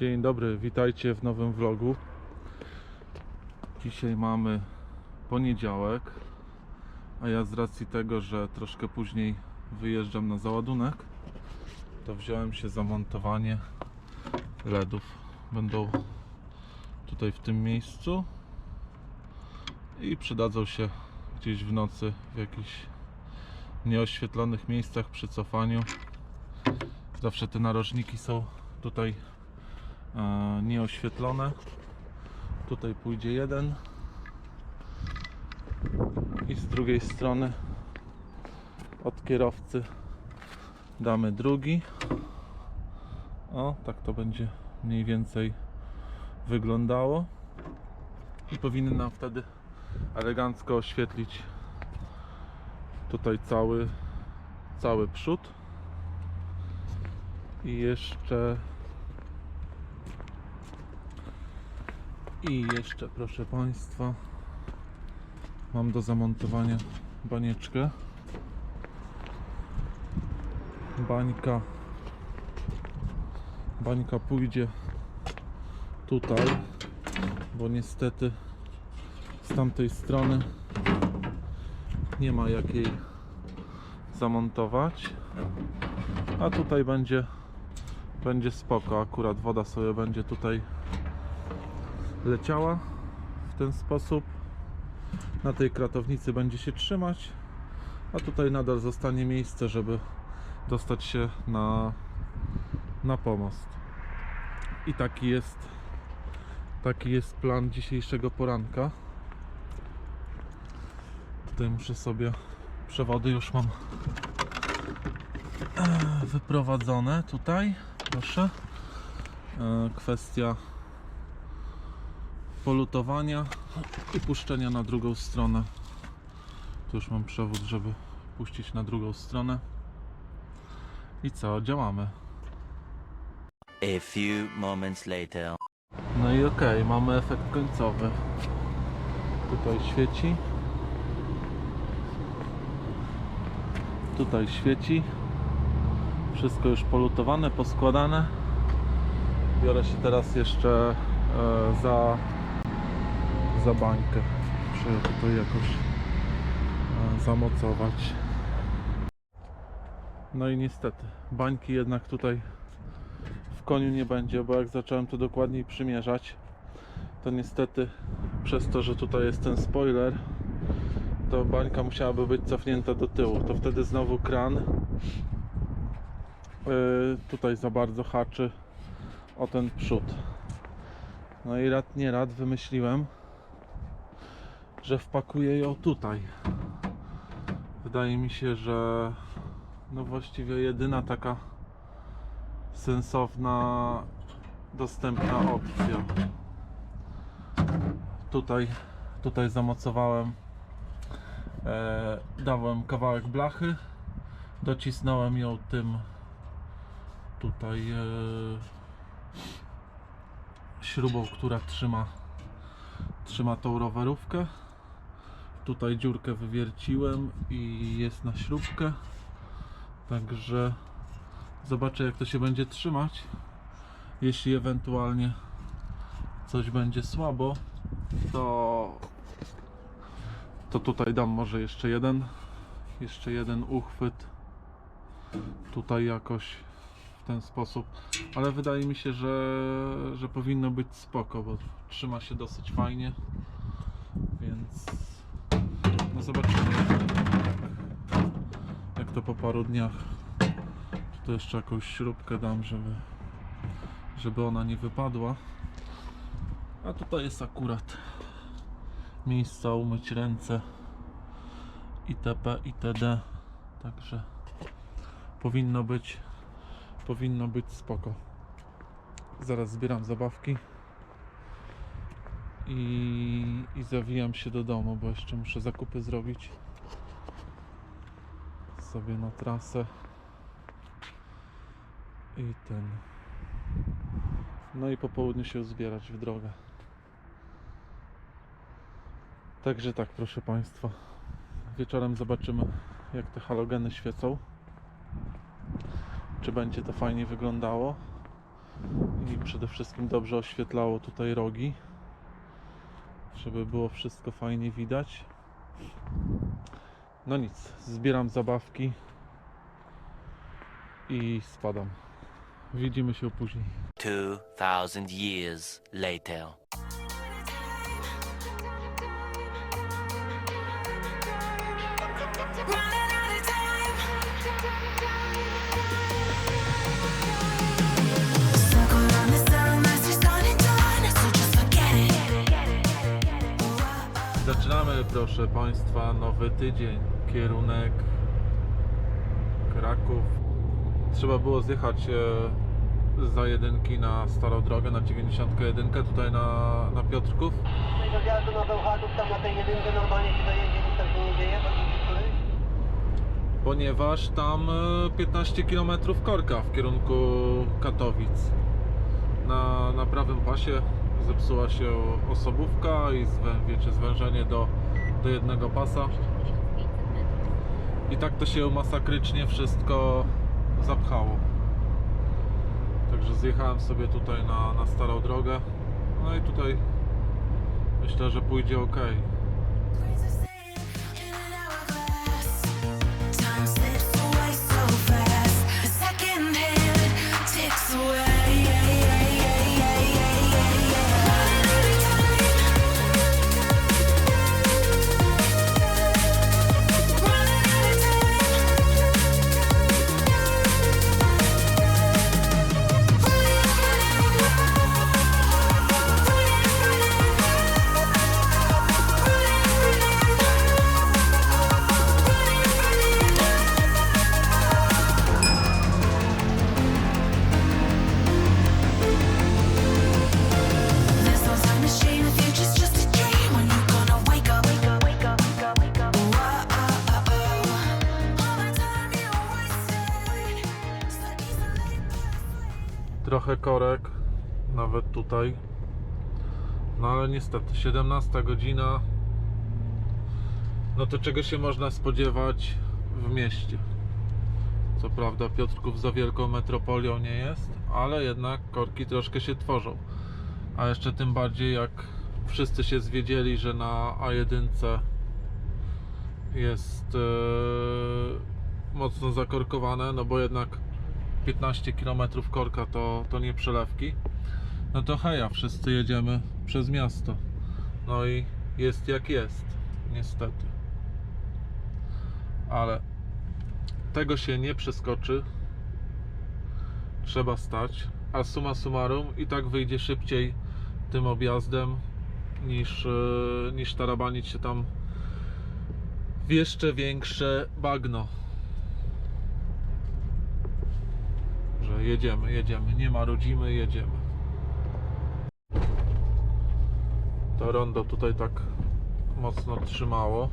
Dzień dobry, witajcie w nowym vlogu. Dzisiaj mamy poniedziałek, a ja z racji tego, że troszkę później wyjeżdżam na załadunek, to wziąłem się za montowanie LEDów. Będą tutaj w tym miejscu i przydadzą się gdzieś w nocy w jakichś nieoświetlonych miejscach przy cofaniu. Zawsze te narożniki są tutaj nieoświetlone. Tutaj pójdzie jeden i z drugiej strony od kierowcy damy drugi. O, tak to będzie mniej więcej wyglądało i powinny nam wtedy elegancko oświetlić tutaj cały cały przód i jeszcze i jeszcze proszę Państwa mam do zamontowania banieczkę. Bańka. Bańka pójdzie tutaj bo niestety z tamtej strony nie ma jak jej zamontować. A tutaj będzie będzie spoko. Akurat woda sobie będzie tutaj leciała w ten sposób. Na tej kratownicy będzie się trzymać a tutaj nadal zostanie miejsce żeby dostać się na na pomost. I taki jest taki jest plan dzisiejszego poranka. Tutaj muszę sobie przewody już mam e, wyprowadzone. Tutaj proszę. E, kwestia polutowania i puszczenia na drugą stronę. Tu już mam przewód żeby puścić na drugą stronę. I co działamy. A few moments later. no i okej mamy efekt końcowy. Tutaj świeci. Tutaj świeci. Wszystko już polutowane, poskładane. Biorę się teraz jeszcze e, za za bańkę. Muszę tutaj jakoś e, zamocować. No i niestety bańki jednak tutaj w koniu nie będzie, bo jak zacząłem to dokładniej przymierzać to niestety przez to, że tutaj jest ten spoiler to bańka musiałaby być cofnięta do tyłu. To wtedy znowu kran yy, tutaj za bardzo haczy o ten przód. No i rad nie rad wymyśliłem że wpakuję ją tutaj. Wydaje mi się, że no właściwie jedyna taka sensowna dostępna opcja. Tutaj tutaj zamocowałem e, dałem kawałek blachy docisnąłem ją tym tutaj e, śrubą, która trzyma trzyma tą rowerówkę tutaj dziurkę wywierciłem i jest na śrubkę. Także zobaczę jak to się będzie trzymać. Jeśli ewentualnie coś będzie słabo to to tutaj dam może jeszcze jeden jeszcze jeden uchwyt. Tutaj jakoś w ten sposób. Ale wydaje mi się, że, że powinno być spoko, bo trzyma się dosyć fajnie no zobaczymy jak, to po paru dniach czy to jeszcze jakąś śrubkę dam, żeby żeby ona nie wypadła a tutaj jest akurat miejsca umyć ręce itp. itd. Także powinno być powinno być spoko. Zaraz zbieram zabawki i, i zawijam się do domu, bo jeszcze muszę zakupy zrobić sobie na trasę i ten no i po południu się zbierać w drogę. Także tak, proszę Państwa. Wieczorem zobaczymy, jak te halogeny świecą. Czy będzie to fajnie wyglądało. i przede wszystkim dobrze oświetlało tutaj rogi, żeby było wszystko fajnie widać. No nic, zbieram zabawki i spadam. Widzimy się później. 2,000 years later. Proszę Państwa, nowy tydzień. Kierunek Kraków. Trzeba było zjechać e, za jedynki na starą drogę, na 91, tutaj na, na Piotrków. Tutaj do wjazdu na Bełchatów, tam na tej jedynce normalnie się dojedzie, nic się nie dzieje, bo nie któryś. ponieważ tam e, 15 km korka w kierunku Katowic. Na, na prawym pasie zepsuła się osobówka i zwę, wiecie, zwężenie do, do jednego pasa. I tak to się masakrycznie wszystko zapchało. Także zjechałem sobie tutaj na, na starą drogę. No i tutaj myślę, że pójdzie ok. Grains trochę korek, nawet tutaj. No ale niestety, 17 godzina. No to czego się można spodziewać w mieście? Co prawda Piotrków za wielką metropolią nie jest, ale jednak korki troszkę się tworzą. A jeszcze tym bardziej jak wszyscy się zwiedzieli, że na A1 jest e, mocno zakorkowane, no bo jednak 15 km korka to, to nie przelewki. No to heja, wszyscy jedziemy przez miasto. No i jest jak jest, niestety. Ale tego się nie przeskoczy. Trzeba stać. A summa summarum i tak wyjdzie szybciej tym objazdem niż, e, niż tarabanić się tam w jeszcze większe bagno. że jedziemy, jedziemy, nie marudzimy, jedziemy. To rondo tutaj tak mocno trzymało,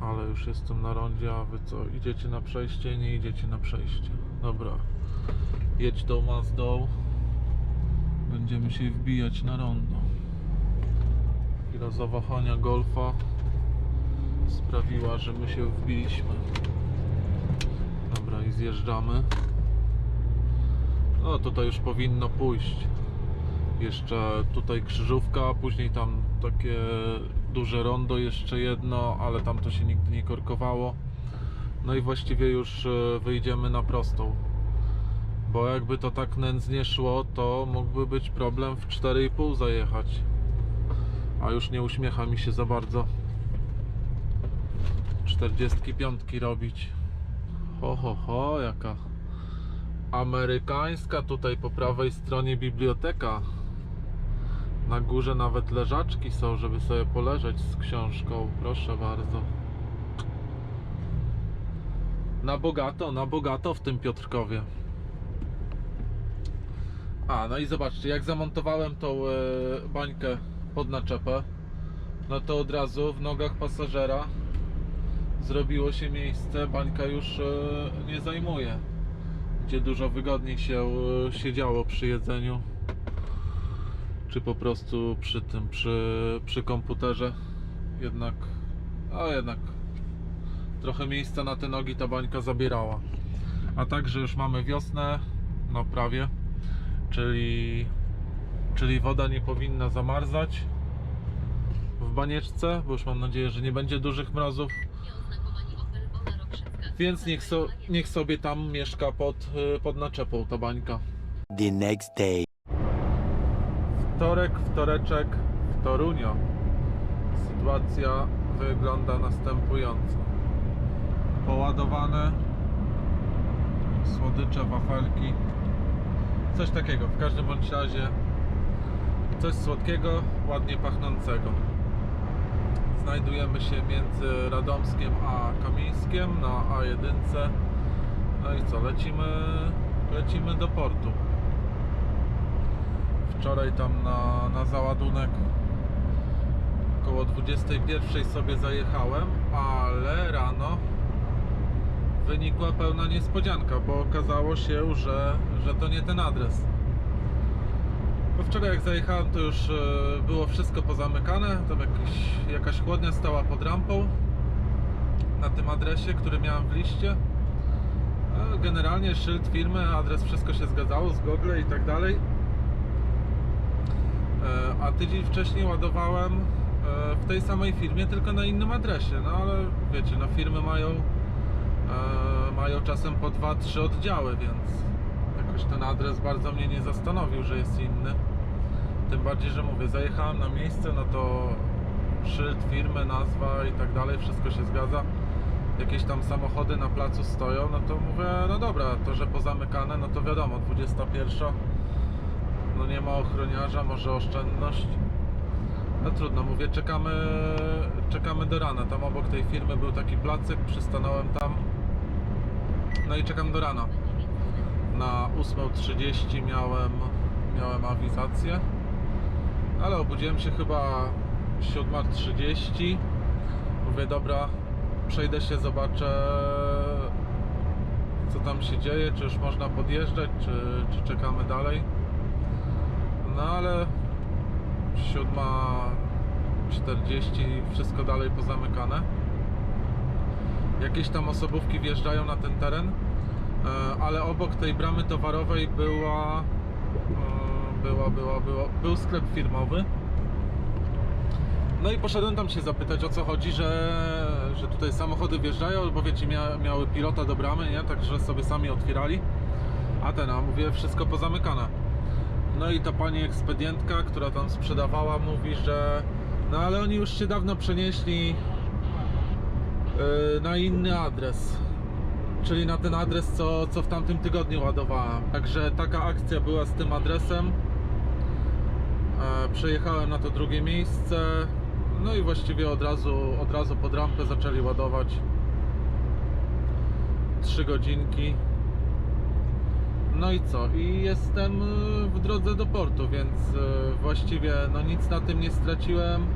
ale już jestem na rondzie, a wy co, idziecie na przejście, nie idziecie na przejście. Dobra, jedź tą Mazdą, będziemy się wbijać na rondo. Chwila zawahania golfa sprawiła, że my się wbiliśmy. Dobra, i zjeżdżamy. No tutaj już powinno pójść. Jeszcze tutaj krzyżówka, później tam takie duże rondo, jeszcze jedno, ale tam to się nigdy nie korkowało. No i właściwie już e, wyjdziemy na prostą. Bo jakby to tak nędznie szło, to mógłby być problem w 4,5 zajechać. A już nie uśmiecha mi się za bardzo 45 robić. Ho, ho, ho, jaka amerykańska tutaj po prawej stronie biblioteka. Na górze nawet leżaczki są, żeby sobie poleżeć z książką. Proszę bardzo. Na bogato, na bogato w tym Piotrkowie. A, no i zobaczcie, jak zamontowałem tą e, bańkę pod naczepę, no to od razu w nogach pasażera zrobiło się miejsce, bańka już e, nie zajmuje. Gdzie dużo wygodniej się e, siedziało przy jedzeniu. Czy po prostu przy tym, przy, przy komputerze. Jednak, a jednak trochę miejsca na te nogi ta bańka zabierała. A także już mamy wiosnę, no prawie, czyli, czyli woda nie powinna zamarzać w banieczce, bo już mam nadzieję, że nie będzie dużych mrozów. Więc niech, so, niech sobie tam mieszka pod, y, pod naczepą ta bańka. The next day. Wtorek, wtoreczek w Torunio. Sytuacja wygląda następująco. Poładowane słodycze, wafelki. Coś takiego. W każdym bądź razie coś słodkiego, ładnie pachnącego. Znajdujemy się między Radomskiem a Kamińskiem na A1. No i co, lecimy, lecimy do portu. Wczoraj tam na, na załadunek około 21 sobie zajechałem, ale rano wynikła pełna niespodzianka, bo okazało się, że, że to nie ten adres. Bo wczoraj jak zajechałem, to już e, było wszystko pozamykane. Tam jakiś, jakaś chłodnia stała pod rampą na tym adresie, który miałem w liście. E, Generalnie szyld firmy, adres, wszystko się zgadzało z Google i tak dalej. E, A tydzień wcześniej ładowałem w tej samej firmie, tylko na innym adresie. No ale wiecie, no firmy mają, mają czasem po 2-3 oddziały, więc jakoś ten adres bardzo mnie nie zastanowił, że jest inny. Tym bardziej, że mówię, zajechałem na miejsce, no to szyld firmy, nazwa i tak dalej, wszystko się zgadza. Jakieś tam samochody na placu stoją, no to mówię, no dobra, to że pozamykane, no to wiadomo, 21 no nie ma ochroniarza, może oszczędność. No trudno, mówię, czekamy, czekamy do rana. Tam obok tej firmy był taki placek, przystanąłem tam. No i czekam do rana. Na 8.30 miałem, miałem awizację, ale obudziłem się chyba 7.30. Mówię, dobra, przejdę się, zobaczę co tam się dzieje, czy już można podjeżdżać, czy, czy czekamy dalej. No ale 7.40 wszystko dalej pozamykane. Jakieś tam osobówki wjeżdżają na ten teren, e, ale obok tej bramy towarowej była, była, była, była, był sklep firmowy. No i poszedłem tam się zapytać o co chodzi, że, że tutaj samochody wjeżdżają, bo wiecie, mia, miały pilota do bramy, nie? Także sobie sami otwierali. A ten, a mówię, wszystko pozamykane. No i ta pani ekspedientka, która tam sprzedawała, mówi, że no ale oni już się dawno przenieśli yy, na inny adres. Czyli na ten adres, co, co w tamtym tygodniu ładowałem. Także taka akcja była z tym adresem. E, Przejechałem na to drugie miejsce. No i właściwie od razu, od razu pod rampę zaczęli ładować. Trzy godzinki. No i co? I jestem y, w drodze do portu, więc y, właściwie no nic na tym nie straciłem,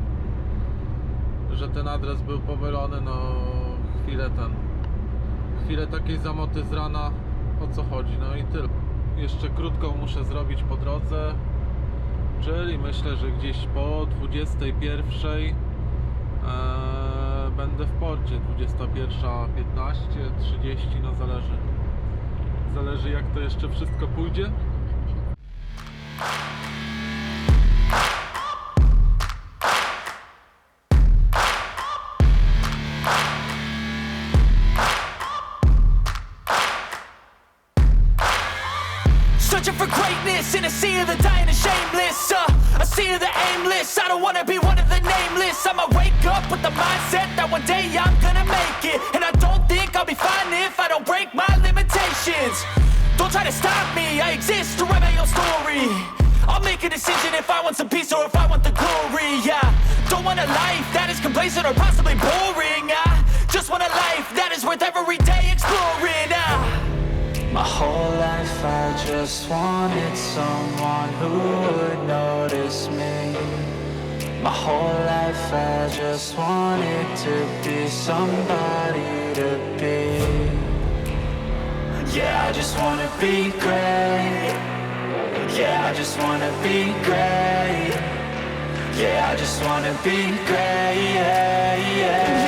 że ten adres był pomylony, no chwilę ten, chwilę takiej zamoty z rana, o co chodzi, no i tyle. Jeszcze krótką muszę zrobić po drodze, czyli myślę, że gdzieś po 21 e, będę w porcie, 21.15, 30, no zależy. Zależy jak to jeszcze wszystko pójdzie. Don't try to stop me, I exist to write my own story. I'll make a decision if I want some peace or if I want the glory. Yeah, don't want a life that is complacent or possibly boring. I just want a life that is worth every day exploring. Ah. My whole life I just wanted someone who would notice me My whole life I just wanted to be somebody to be Yeah, I just wanna be great. Yeah, I just wanna be great. Yeah, I just wanna be great. Yeah, yeah,